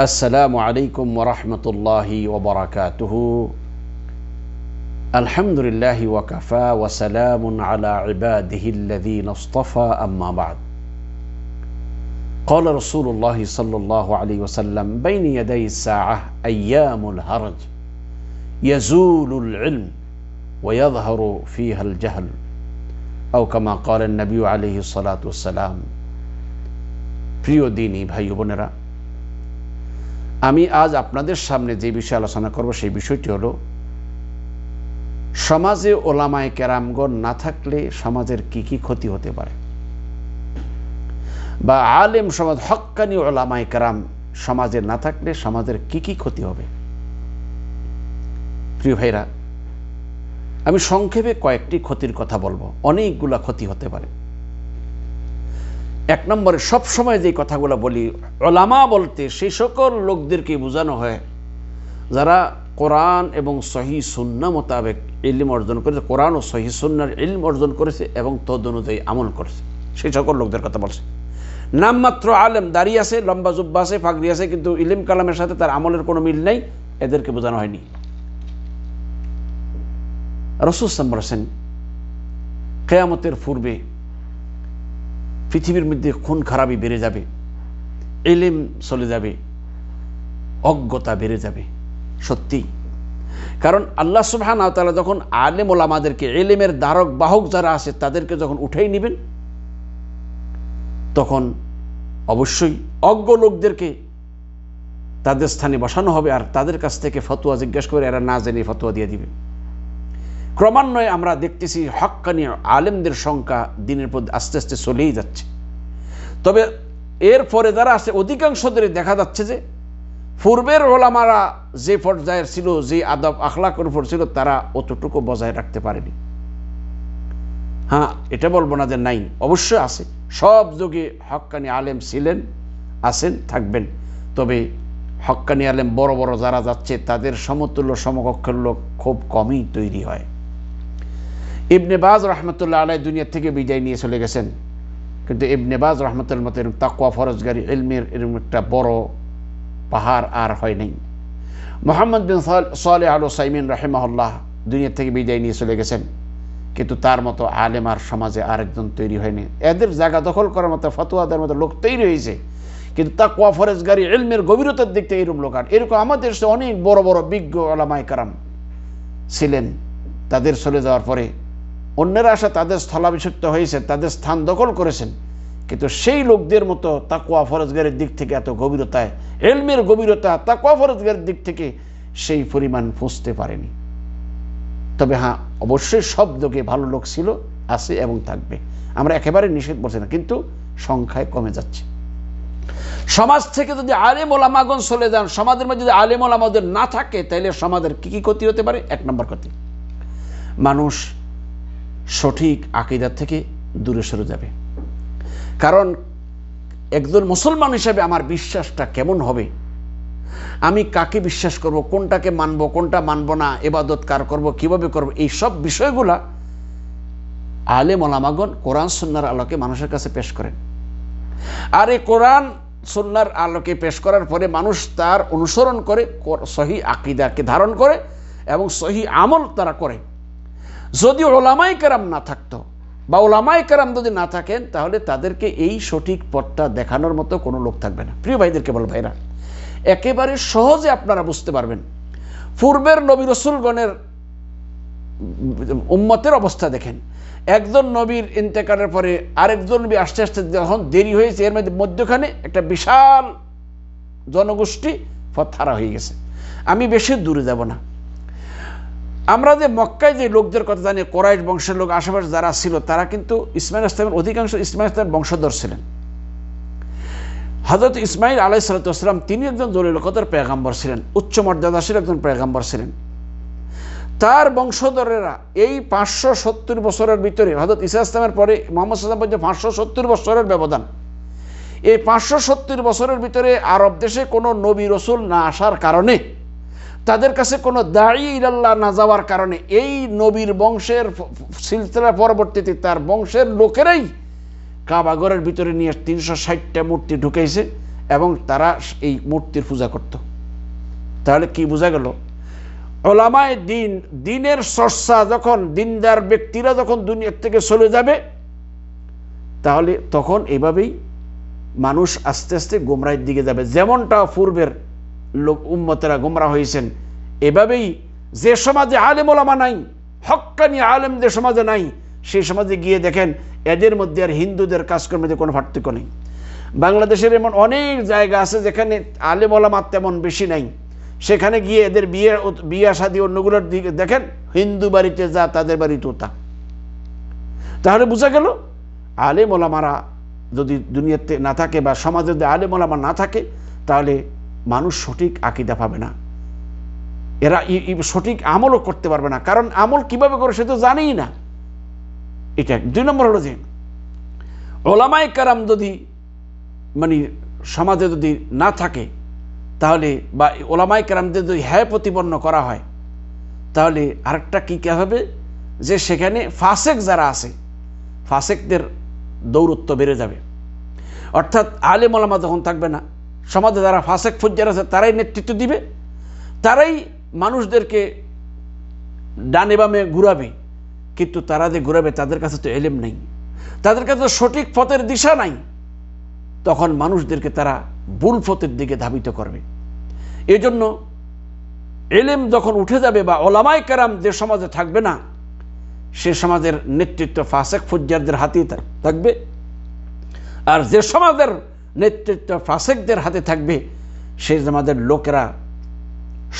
السلام عليكم ورحمة الله وبركاته الحمد لله وكفى وسلام على عباده الذين اصطفى أما بعد قال رسول الله صلى الله عليه وسلم بين يدي الساعة أيام الهرج يزول العلم ويظهر فيها الجهل أو كما قال النبي عليه الصلاة والسلام প্রিয় দিনী ভাই বোনেরা আমি আজ আপনাদের সামনে যে বিষয়ে আলোচনা করব, সেই বিষয়টি হলো, সমাজে ওলামায় কেরামগণ না থাকলে সমাজের কি কি ক্ষতি হতে পারে? বা আলেম সমাজ, হক্কানি ওলামায় কেরাম সমাজে না থাকলে সমাজের কি কি ক্ষতি হবে? প্রিয় ভাইরা, আমি সংক্ষেপে কয়েকটি ক্ষতির কথা বলব। অনেকগুলা ক্ষতি হতে পারে। এক নম্বরে সবসময় যে কথাগুলো বলি, ওলামা বলতে সেই সকল লোকদেরকে বোঝানো হয়, যারা কোরআন এবং সহি সুন্না মোতাবেক ইলিম অর্জন করেছে, কোরআন ও সহি সুন্নার ইলম অর্জন করেছে এবং তদ অনুযায়ী আমল করেছে। সেই সকল লোকদের কথা বলছে। নামমাত্র আলেম দাঁড়িয়ে আছে, লম্বা জুব্বা আছে ফাগরি আছে, কিন্তু ইলিম কালামের সাথে তার আমলের কোনো মিল নেই, এদেরকে বোঝানো হয়নি। রসুলাম বলেছেন কেয়ামতের পূর্বে পৃথিবীর মধ্যে খুন খারাপই বেড়ে যাবে, এলেম চলে যাবে, অজ্ঞতা বেড়ে যাবে, সত্যি। কারণ আল্লাহ সুবহান তালা যখন আলেম ওলামাদেরকে, এলেমের দ্বারক বাহক যারা আছে, তাদেরকে যখন উঠেই নেবেন, তখন অবশ্যই অজ্ঞ লোকদেরকে তাদের স্থানে বসানো হবে আর তাদের কাছ থেকে ফতুয়া জিজ্ঞেস করে এরা না জেনে ফতুয়া দিয়ে দিবে। ক্রমান্বয়ে আমরা দেখতেছি হক্কানি আলেমদের সংখ্যা দিনের পর আস্তে আস্তে চলেই যাচ্ছে। তবে এর এরপরে যারা আছে অধিকাংশদের দেখা যাচ্ছে যে, পূর্বের ওলামারা যে পর্যায়ের ছিল, যে আদব আখলাকের উপর ছিল, তারা অতটুকু বজায় রাখতে পারেনি। হ্যাঁ এটা বলব না যে নাই, অবশ্যই আছে। সব যুগে হক্কানি আলেম ছিলেন, আছেন, থাকবেন। তবে হক্কানি আলেম বড় বড় যারা যাচ্ছে, তাদের সমতুল্য সমকক্ষের লোক খুব কমই তৈরি হয়। ইবনে বাজ রহমতুল্লাহ আলাই দুনিয়া থেকে বিদায় নিয়ে চলে গেছেন। কিন্তু ইবনে বাজ রহমতুল্লাহ মতো এরকম তাকুয়া ফরজগারি, ইলমের এরকম একটা বড় পাহাড় আর হয় নাই। মোহাম্মদ বিন সালে আলো সাইমিন রাহেমাহুল্লাহ দুনিয়া থেকে বিদায় নিয়ে চলে গেছেন। কিন্তু তার মতো আলেম আর সমাজে আরেকজন তৈরি হয়নি। এদের জায়গা দখল করার মতো ফতুয়াদের মতো লোক তৈরি হয়েছে। কিন্তু তা কোয়া ফরেজগারি এলমের গভীরতার দিক থেকে এরকম লোক আর এরকম আমাদের অনেক বড় বড় বিজ্ঞ আলামাই কারাম ছিলেন। তাদের চলে যাওয়ার পরে অন্যেরা আসা, তাদের স্থলাভিষিক্ত হয়েছে, তাদের স্থান দখল করেছেন। কিন্তু সেই লোকদের মতো তাকুয়া ফরজগারের দিক থেকে এত গভীরতায়, এলমের গভীরতা তাকুয়া ফরজগারের দিক থেকে সেই পরিমাণ পৌঁছতে পারেনি। তবে হ্যাঁ অবশ্যই সব ভালো লোক ছিল, আছে এবং থাকবে। আমরা একেবারে নিষেধ করছি না, কিন্তু সংখ্যায় কমে যাচ্ছে। সমাজ থেকে যদি আলেম ওলামাগন চলে যান, সমাজের মধ্যে যদি আলেম না থাকে, তাহলে সমাজের কি কি ক্ষতি হতে পারে? এক নম্বর ক্ষতি। মানুষ সঠিক আকিদার থেকে দূরে সরে যাবে। কারণ একজন মুসলমান হিসেবে আমার বিশ্বাসটা কেমন হবে? আমি কাকে বিশ্বাস করব? কোনটাকে মানব? কোনটা মানব না? এবাদত কার করব? কীভাবে করব? এই সব বিষয়গুলা আলেম ওলামাগন কোরআন সন্ন্যার আলোকে মানুষের কাছে পেশ করেন। আর এই কোরআন সন্ন্যার আলোকে পেশ করার পরে মানুষ তার অনুসরণ করে সহি আকিদাকে ধারণ করে এবং সহি আমল তারা করে। যদি ওলামাই কেরাম না থাকতো, বা ওলামাই কেরাম যদি না থাকেন, তাহলে তাদেরকে এই সঠিক পথটা দেখানোর মতো কোনো লোক থাকবে না। প্রিয় ভাইদেরকে বল, ভাইরা, একেবারে সহজে আপনারা বুঝতে পারবেন পূর্বের নবী রসুলগণের উম্মতের অবস্থা দেখেন। একজন নবীর ইন্তেকারের পরে আরেকজন নবী আস্তে আস্তে যখন দেরি হয়েছে, এর মধ্যে মধ্যখানে একটা বিশাল জনগোষ্ঠী ফথারা হয়ে গেছে। আমি বেশি দূরে যাব না। আমরা যে মক্কায় যে লোকদের কথা জানি, কোরাইশ বংশের লোক, আশেপাশে যারা ছিল, তারা কিন্তু ইসমাইল ইসলামের অধিকাংশ ইসমাইল ইসলামের বংশধর ছিলেন। হজরত ইসমাইল আলাই সালাতাম তিনি একজন জলিলকতার পেগাম্বর ছিলেন, উচ্চ মর্যাদাশীল একজন পেগাম্বর ছিলেন। তার বংশধরেরা এই পাঁচশো সত্তর বছরের ভিতরে হজরত ইসা ইসলামের পরে মোহাম্মদ সাল্লাম বলছে পাঁচশো সত্তর বছরের ব্যবধান। এই পাঁচশো সত্তর বছরের ভিতরে আরব দেশে কোনো নবী রসুল না আসার কারণে তাদের কাছে কোনো দায়ী ইলাল্লাহ না যাওয়ার কারণে এই নবীর বংশের সিলসিলা পরবর্তীতে তার বংশের লোকেরাই কাবাগরের ভিতরে নিয়ে তিনশো ষাটটা মূর্তি ঢুকেছে এবং তারা এই মূর্তির পূজা করত। তাহলে কি বোঝা গেল? ওলামায় দিন, দিনের চর্চা যখন, দিনদার ব্যক্তিরা যখন দুনিয়ার থেকে চলে যাবে, তাহলে তখন এভাবেই মানুষ আস্তে আস্তে গোমরাহের দিকে যাবে। যেমনটা পূর্বের লোক উম্মতেরা গোমরা হয়েছেন এভাবেই যে সমাজে আলেম ওলামা নাই, হক্কানি আলেম যে সমাজে নাই, সেই সমাজে গিয়ে দেখেন, এদের মধ্যে আর হিন্দুদের কাজকর্মে কোনো পার্থক্য নেই। বাংলাদেশের এমন অনেক জায়গা আছে যেখানে আলেম তেমন বেশি নাই। সেখানে গিয়ে এদের বিয়ে বিয়া শাদি অন্যগুলোর দিকে দেখেন, হিন্দু বাড়িতে যা, তাদের বাড়িতেও তা। তাহলে বোঝা গেল, আলেম ওলামারা যদি দুনিয়াতে না থাকে বা সমাজে যদি আলেম ওলামা না থাকে, তাহলে মানুষ সঠিক আকিদা পাবে না। এরা সঠিক আমলও করতে পারবে না। কারণ আমল কীভাবে করে সে তো জানেই না। এটা দুই নম্বর হলো যে ওলামাই কারাম যদি মানে সমাজে যদি না থাকে, তাহলে বা ওলামাই কারামদের যদি হ্যায় প্রতিপন্ন করা হয়, তাহলে আরেকটা কী কে হবে? যে সেখানে ফাসেক যারা আছে, ফাসেকদের দৌরত্ব বেড়ে যাবে। অর্থাৎ আলেম ওলামা যখন থাকবে না সমাজে যারা ফাসেক ফুজ্জার আছে, তারাই নেতৃত্ব দিবে। তারাই মানুষদেরকে ডানে বামে ঘুরাবে। কিন্তু তারা যে ঘুরাবে, তাদের কাছে তো এলেম নেই। তাদের কাছে সঠিক পথের দিশা নাই। তখন মানুষদেরকে তারা ভুল পথের দিকে ধাবিত করবে। এজন্য এলেম যখন উঠে যাবে বা ওলামাই কারাম যে সমাজে থাকবে না, সে সমাজের নেতৃত্ব ফাসেক ফুজ্জারদের হাতেই থাকবে। আর যে সমাজের নেতৃত্ব ফাসেকদের হাতে থাকবে, সেই সমাজের লোকেরা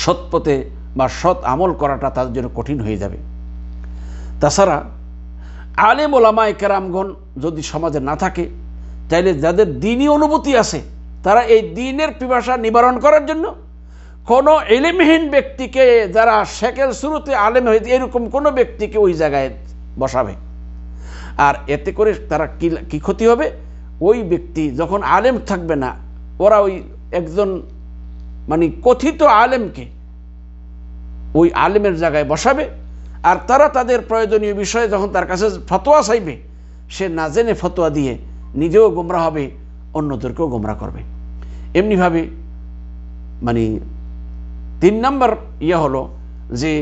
সৎ পথে বা সৎ আমল করাটা তাদের জন্য কঠিন হয়ে যাবে। তাছাড়া আলেম ওলামায় কেরামগণ যদি সমাজে না থাকে, তাইলে যাদের দিনই অনুভূতি আছে, তারা এই দিনের পিপাসা নিবারণ করার জন্য কোনো এলেমহীন ব্যক্তিকে যারা শেখের শুরুতে আলেম হয়েছে এরকম কোনো ব্যক্তিকে ওই জায়গায় বসাবে। আর এতে করে তারা কী ক্ষতি হবে? ওই ব্যক্তি যখন আলেম থাকবে না, ওরা ওই একজন মানে কথিত আলেমকে ওই আলেমের জায়গায় বসাবে আর তারা তাদের প্রয়োজনীয় বিষয়ে যখন তার কাছে ফতোয়া চাইবে, সে না জেনে ফতোয়া দিয়ে নিজেও গোমরা হবে, অন্যদেরকেও গোমরা করবে। এমনিভাবে মানে তিন নম্বর ইয়ে হলো যে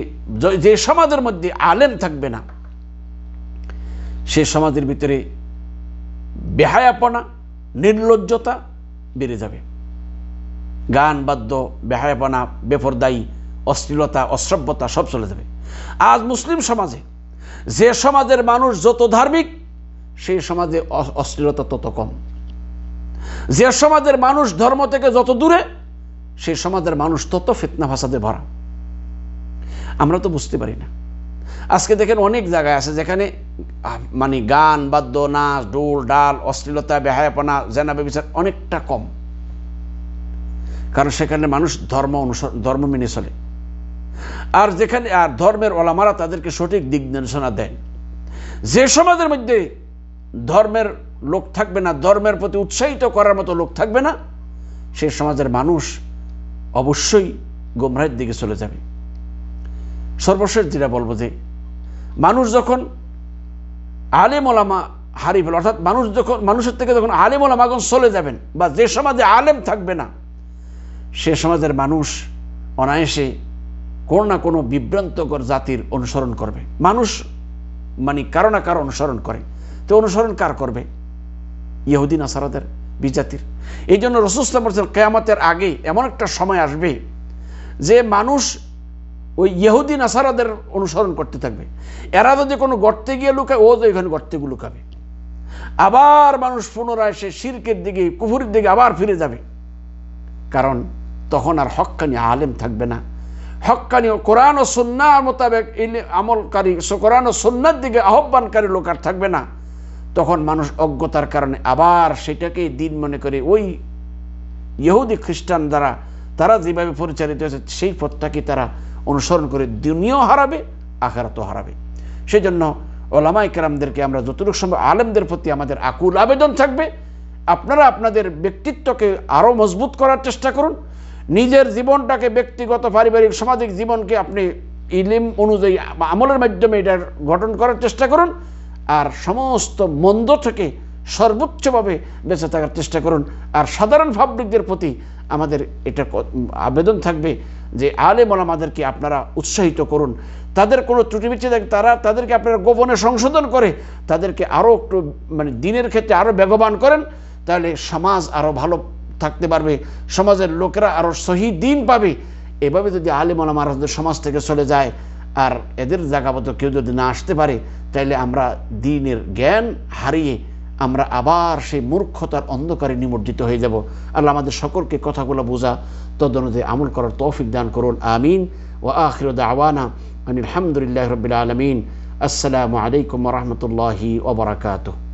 যে সমাজের মধ্যে আলেম থাকবে না, সে সমাজের ভিতরে বেহায়াপনা, নির্লজ্জতা বেড়ে যাবে। গান, বাদ্য, বেহায়াপনা, বেফরদায়ী, অশ্লীলতা, অশ্রব্যতা সব চলে যাবে। আজ মুসলিম সমাজে যে সমাজের মানুষ যত ধার্মিক, সেই সমাজে অশ্লীলতা তত কম। যে সমাজের মানুষ ধর্ম থেকে যত দূরে, সেই সমাজের মানুষ তত ফিতনা ভাষাতে ভরা। আমরা তো বুঝতে পারি না। আজকে দেখেন অনেক জায়গায় আছে যেখানে মানে গান, বাদ্য, নাচ ডোল ডাল, অশ্লীলতা, বেহায়াপনা জেনা বেবিচার অনেকটা কম। কারণ সেখানে মানুষ ধর্ম অনুসরণ, ধর্ম মেনে চলে। আর যেখানে, আর ধর্মের ওলামারা তাদেরকে সঠিক দিক নির্দেশনা দেন। যে সমাজের মধ্যে ধর্মের লোক থাকবে না, ধর্মের প্রতি উৎসাহিত করার মতো লোক থাকবে না, সে সমাজের মানুষ অবশ্যই গোমরাহের দিকে চলে যাবে। সর্বশেষ যেটা বলব যে, মানুষ যখন আলেম ওলামা হারিয়ে ফেল অর্থাৎ মানুষ যখন, মানুষের থেকে যখন আলেম ওলামাগন চলে যাবেন বা যে সমাজে আলেম থাকবে না, সে সমাজের মানুষ অনায়াসে কোনো না কোনো বিভ্রান্তকর জাতির অনুসরণ করবে। মানুষ মানে কারও না কারও অনুসরণ করে। তো অনুসরণ কার করবে? ইহুদিন আসারাদের বিজাতির। এই জন্য রসুসলাম বলছেন কেয়ামতের আগে এমন একটা সময় আসবে যে মানুষ ওই ইহুদিন নাসারাদের অনুসরণ করতে থাকবে। এরা যদি কোনো গর্তে গিয়ে লুকায়, ও তো এখানে গর্তেগুলো লুকাবে। আবার মানুষ পুনরায় সে শিরকের দিকে, কুফুরের দিকে আবার ফিরে যাবে। কারণ তখন আর হক্কানি আলেম থাকবে না। হক্কানি কোরআন ও সন্ন্যার মোতাবেক আমলকারী কোরআন ও সন্ন্যার দিকে আহ্বানকারী লোক আর থাকবে না। তখন মানুষ অজ্ঞতার কারণে আবার সেটাকেই দিন মনে করে ওই ইহুদি খ্রিস্টান দ্বারা তারা যেভাবে পরিচালিত হয়েছে, সেই পথটাকে তারা অনুসরণ করে দুনিয়াও হারাবে, আখারাতও হারাবে। সেই জন্য ওলামা ইকরামদেরকে আমরা যতটুকু সম্ভব, আলেমদের প্রতি আমাদের আকুল আবেদন থাকবে। আপনারা আপনাদের ব্যক্তিত্বকে আরও মজবুত করার চেষ্টা করুন। নিজের জীবনটাকে ব্যক্তিগত, পারিবারিক, সামাজিক জীবনকে আপনি ইলিম অনুযায়ী আমলের মাধ্যমে এটার গঠন করার চেষ্টা করুন। আর সমস্ত মন্দ থেকে সর্বোচ্চভাবে বেঁচে থাকার চেষ্টা করুন। আর সাধারণ পাবলিকদের প্রতি আমাদের এটা আবেদন থাকবে যে আলেম আমাদেরকে আপনারা উৎসাহিত করুন। তাদের কোনো ত্রুটি বিচ্ছি থাকে তারা তাদেরকে আপনারা গোপনে সংশোধন করে তাদেরকে আরও একটু মানে দিনের ক্ষেত্রে আরও বেগবান করেন, তাহলে সমাজ আরও ভালো থাকতে পারবে, সমাজের লোকেরা আরও সহি দিন পাবে। এভাবে যদি আলেম আমার সমাজ থেকে চলে যায় আর এদের জায়গাবত কেউ যদি না আসতে পারে তাইলে আমরা দিনের জ্ঞান হারিয়ে আমরা আবার সেই মূর্খতার অন্ধকারে নিমজ্জিত হয়ে যাব। আল্লাহ আমাদের সকলকে কথাগুলো বোঝা, তদনুযায়ী আমল করার তৌফিক দান করুন। আমিন। ও আখির আওয়ানা আনিল আলহামদুলিল্লাহ রবিল আলমিন। আসসালামু আলাইকুম রহমতুল্লাহি ওবরাকাতুহ